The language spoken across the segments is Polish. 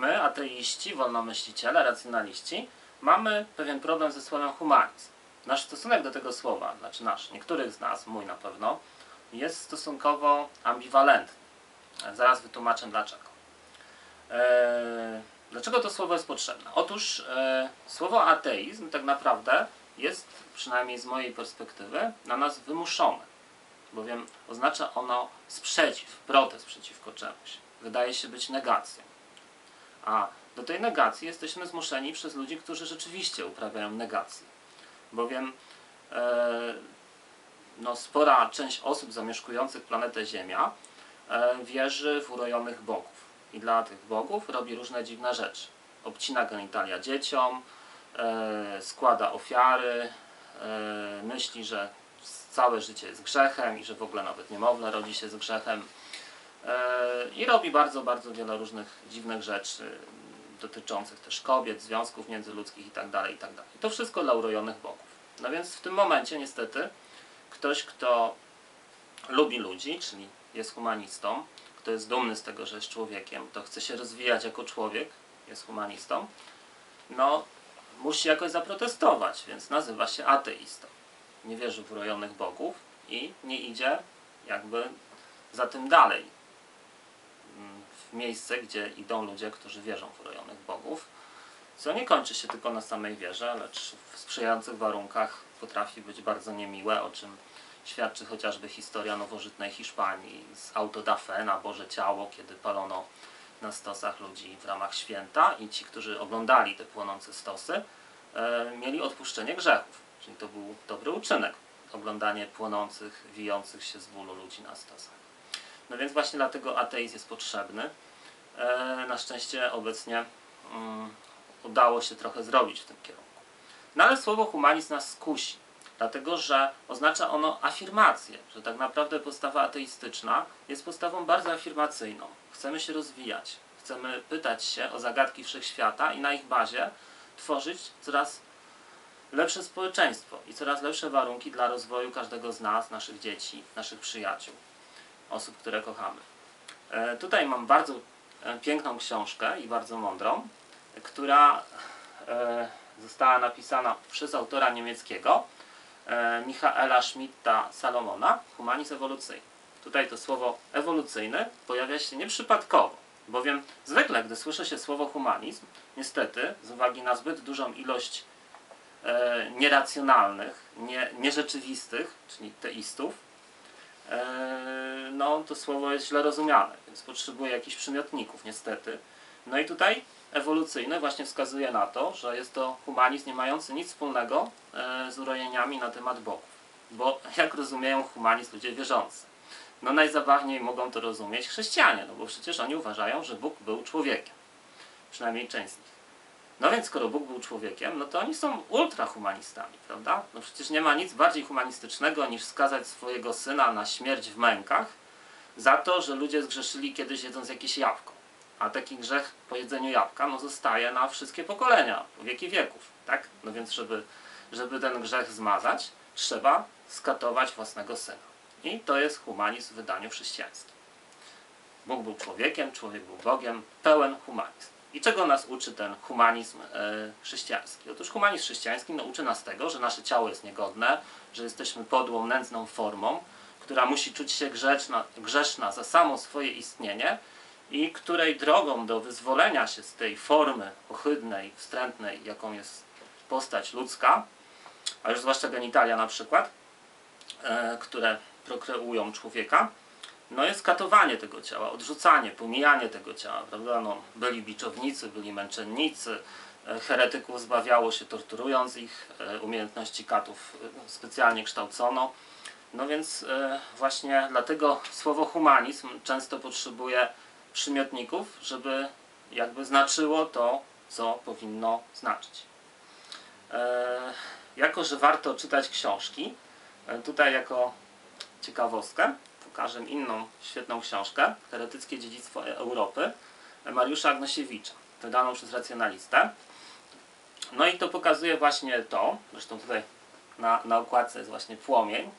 my, ateiści, wolnomyśliciele, racjonaliści, mamy pewien problem ze słowem humanizm. Nasz stosunek do tego słowa, znaczy nasz, niektórych z nas, mój na pewno, jest stosunkowo ambiwalentny. Zaraz wytłumaczę dlaczego. Eee, dlaczego to słowo jest potrzebne? Otóż e, słowo ateizm tak naprawdę jest, przynajmniej z mojej perspektywy, na nas wymuszone, bowiem oznacza ono sprzeciw, protest przeciwko czemuś. Wydaje się być negacją. A do tej negacji jesteśmy zmuszeni przez ludzi, którzy rzeczywiście uprawiają negację. Bowiem e, no, spora część osób zamieszkujących planetę Ziemia e, wierzy w urojonych bogów. I dla tych bogów robi różne dziwne rzeczy. Obcina genitalia dzieciom, e, składa ofiary, e, myśli, że całe życie jest grzechem i że w ogóle nawet niemowlę rodzi się z grzechem. E, I robi bardzo, bardzo wiele różnych dziwnych rzeczy dotyczących też kobiet, związków międzyludzkich itd. itd. I to wszystko dla urojonych bogów. No więc w tym momencie niestety ktoś, kto lubi ludzi, czyli jest humanistą, kto jest dumny z tego, że jest człowiekiem, kto chce się rozwijać jako człowiek, jest humanistą, no musi jakoś zaprotestować, więc nazywa się ateistą. Nie wierzy w urojonych bogów i nie idzie jakby za tym dalej miejsce, gdzie idą ludzie, którzy wierzą w urojonych bogów, co nie kończy się tylko na samej wierze, lecz w sprzyjających warunkach potrafi być bardzo niemiłe, o czym świadczy chociażby historia nowożytnej Hiszpanii z Auto da Fe na Boże Ciało, kiedy palono na stosach ludzi w ramach święta i ci, którzy oglądali te płonące stosy, e, mieli odpuszczenie grzechów. Czyli to był dobry uczynek, oglądanie płonących, wijących się z bólu ludzi na stosach. No więc właśnie dlatego ateizm jest potrzebny. E, na szczęście obecnie mm, udało się trochę zrobić w tym kierunku. No ale słowo humanizm nas skusi, dlatego że oznacza ono afirmację, że tak naprawdę postawa ateistyczna jest postawą bardzo afirmacyjną. Chcemy się rozwijać, chcemy pytać się o zagadki wszechświata i na ich bazie tworzyć coraz lepsze społeczeństwo i coraz lepsze warunki dla rozwoju każdego z nas, naszych dzieci, naszych przyjaciół, osób, które kochamy. E, tutaj mam bardzo e, piękną książkę i bardzo mądrą, która e, została napisana przez autora niemieckiego Michaela Schmidta Salomona, Humanizm ewolucyjny. Tutaj to słowo ewolucyjny pojawia się nieprzypadkowo, bowiem zwykle, gdy słyszy się słowo humanizm, niestety, z uwagi na zbyt dużą ilość nieracjonalnych, nie, nierzeczywistych, czyli teistów, no to słowo jest źle rozumiane, więc potrzebuje jakichś przymiotników, niestety. No i tutaj ewolucyjny właśnie wskazuje na to, że jest to humanizm nie mający nic wspólnego e, z urojeniami na temat bogów. Bo jak rozumieją humanizm ludzie wierzący? No najzabawniej mogą to rozumieć chrześcijanie, no bo przecież oni uważają, że Bóg był człowiekiem. Przynajmniej część z nich. No więc skoro Bóg był człowiekiem, no to oni są ultrahumanistami, prawda? No przecież nie ma nic bardziej humanistycznego niż skazać swojego syna na śmierć w mękach za to, że ludzie zgrzeszyli kiedyś jedząc jakieś jabłko. A taki grzech po jedzeniu jabłka no, zostaje na wszystkie pokolenia, po wieki wieków. Tak? No więc, żeby, żeby ten grzech zmazać, trzeba skatować własnego syna. I to jest humanizm w wydaniu chrześcijańskim. Bóg był człowiekiem, człowiek był Bogiem, pełen humanizm. I czego nas uczy ten humanizm e, chrześcijański? Otóż humanizm chrześcijański no, uczy nas tego, że nasze ciało jest niegodne, że jesteśmy podłą, nędzną formą, która musi czuć się grzeczna, grzeszna za samo swoje istnienie, i której drogą do wyzwolenia się z tej formy ohydnej, wstrętnej, jaką jest postać ludzka, a już zwłaszcza genitalia na przykład, e, które prokreują człowieka, no jest katowanie tego ciała, odrzucanie, pomijanie tego ciała, prawda? No, byli biczownicy, byli męczennicy, e, heretyków zbawiało się torturując ich, e, umiejętności katów e, specjalnie kształcono. No więc właśnie dlatego słowo humanizm często potrzebuje przymiotników, żeby jakby znaczyło to, co powinno znaczyć. Jako, że warto czytać książki, tutaj jako ciekawostkę pokażę inną świetną książkę, Heretyckie dziedzictwo Europy, Mariusza Agnosiewicza, wydaną przez racjonalistę. No i to pokazuje właśnie to, zresztą tutaj na, na okładce jest właśnie płomień,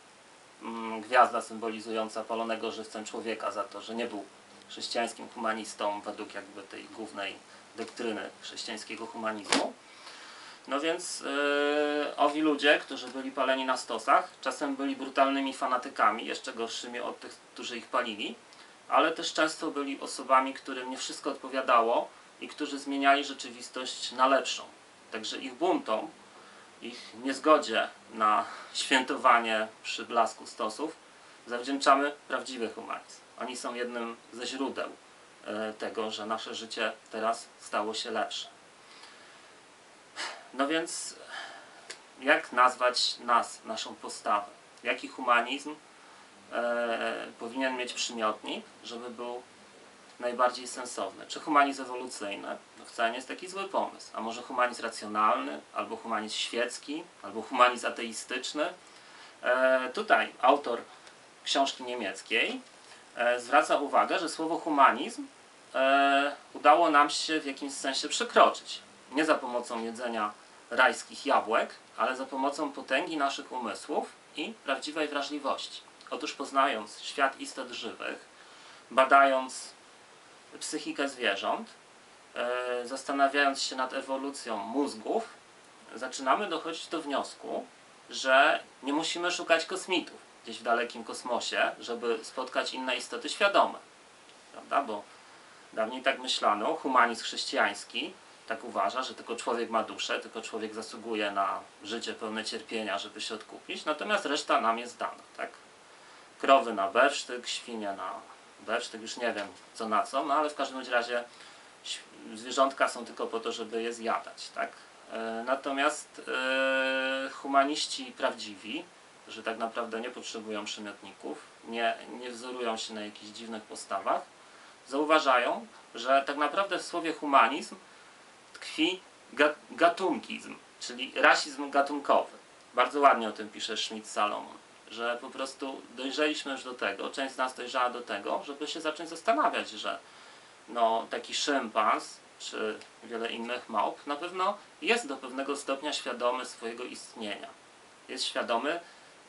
mm, gwiazda symbolizująca palonego żywcem człowieka za to, że nie był chrześcijańskim humanistą według jakby tej głównej doktryny chrześcijańskiego humanizmu. No więc yy, owi ludzie, którzy byli paleni na stosach, czasem byli brutalnymi fanatykami, jeszcze gorszymi od tych, którzy ich palili, ale też często byli osobami, którym nie wszystko odpowiadało i którzy zmieniali rzeczywistość na lepszą. Także ich buntom, ich niezgodzie na świętowanie przy blasku stosów zawdzięczamy prawdziwy humanizm. Oni są jednym ze źródeł e, tego, że nasze życie teraz stało się lepsze. No więc, jak nazwać nas, naszą postawę? Jaki humanizm e, powinien mieć przymiotnik, żeby był najbardziej sensowny? Czy humanizm ewolucyjny? To wcale nie jest taki zły pomysł. A może humanizm racjonalny, albo humanizm świecki, albo humanizm ateistyczny? E, tutaj autor książki niemieckiej e, zwraca uwagę, że słowo humanizm e, udało nam się w jakimś sensie przekroczyć. Nie za pomocą jedzenia rajskich jabłek, ale za pomocą potęgi naszych umysłów i prawdziwej wrażliwości. Otóż poznając świat istot żywych, badając psychikę zwierząt, e, zastanawiając się nad ewolucją mózgów, zaczynamy dochodzić do wniosku, że nie musimy szukać kosmitów gdzieś w dalekim kosmosie, żeby spotkać inne istoty świadome. Prawda? Bo dawniej tak myślano, humanizm chrześcijański tak uważa, że tylko człowiek ma duszę, tylko człowiek zasługuje na życie pełne cierpienia, żeby się odkupić, natomiast reszta nam jest dana. Tak? Krowy na besztyk, świnie na besztyk, już nie wiem co na co, no ale w każdym razie zwierzątka są tylko po to, żeby je zjadać. Tak? E, Natomiast e, humaniści prawdziwi, że tak naprawdę nie potrzebują przymiotników, nie, nie wzorują się na jakichś dziwnych postawach, zauważają, że tak naprawdę w słowie humanizm tkwi ga- gatunkizm, czyli rasizm gatunkowy. Bardzo ładnie o tym pisze Schmidt Salomon, że po prostu dojrzeliśmy już do tego, część z nas dojrzała do tego, żeby się zacząć zastanawiać, że no, taki szympans czy wiele innych małp na pewno jest do pewnego stopnia świadomy swojego istnienia. Jest świadomy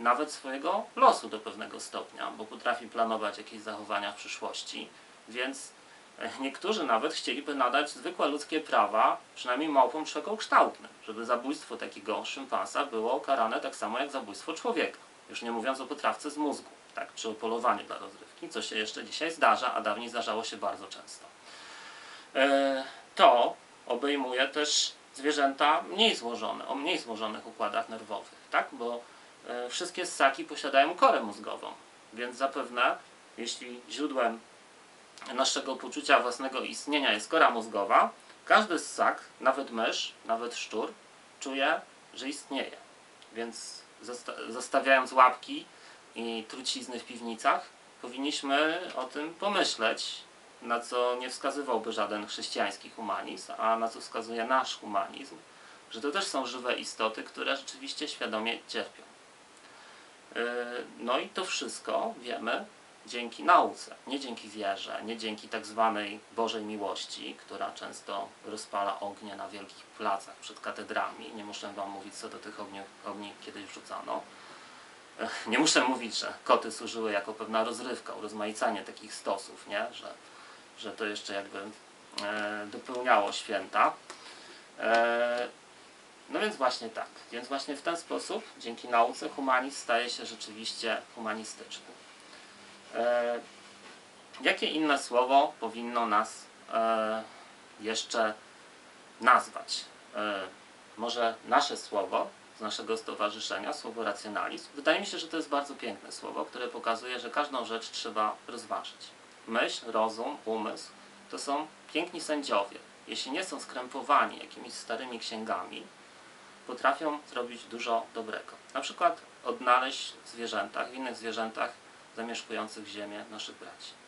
nawet swojego losu do pewnego stopnia, bo potrafi planować jakieś zachowania w przyszłości, więc niektórzy nawet chcieliby nadać zwykłe ludzkie prawa, przynajmniej małpom szerokokształtnym, żeby zabójstwo takiego szympansa było karane tak samo jak zabójstwo człowieka. Już nie mówiąc o potrawce z mózgu, tak, czy o polowaniu dla rozrywki, co się jeszcze dzisiaj zdarza, a dawniej zdarzało się bardzo często. E, To obejmuje też zwierzęta mniej złożone, o mniej złożonych układach nerwowych, tak? Bo e, wszystkie ssaki posiadają korę mózgową, więc zapewne jeśli źródłem naszego poczucia własnego istnienia jest kora mózgowa, każdy ssak, nawet mysz, nawet szczur, czuje, że istnieje. Więc zosta- zostawiając łapki i trucizny w piwnicach, powinniśmy o tym pomyśleć, na co nie wskazywałby żaden chrześcijański humanizm, a na co wskazuje nasz humanizm, że to też są żywe istoty, które rzeczywiście świadomie cierpią. Yy, No i to wszystko wiemy dzięki nauce, nie dzięki wierze, nie dzięki tak zwanej Bożej miłości, która często rozpala ognie na wielkich placach przed katedrami. Nie muszę Wam mówić, co do tych ogni, ogni kiedyś wrzucano. Ech, Nie muszę mówić, że koty służyły jako pewna rozrywka, urozmaicanie takich stosów, nie? Że, że to jeszcze jakby e, dopełniało święta. E, no więc właśnie tak. Więc właśnie w ten sposób, dzięki nauce, humanizm staje się rzeczywiście humanistyczny. Jakie inne słowo powinno nas e, jeszcze nazwać? E, może nasze słowo z naszego stowarzyszenia, słowo racjonalizm. Wydaje mi się, że to jest bardzo piękne słowo, które pokazuje, że każdą rzecz trzeba rozważyć. Myśl, rozum, umysł to są piękni sędziowie. Jeśli nie są skrępowani jakimiś starymi księgami, potrafią zrobić dużo dobrego. Na przykład odnaleźć w zwierzętach, w innych zwierzętach zamieszkujących ziemię naszych braci.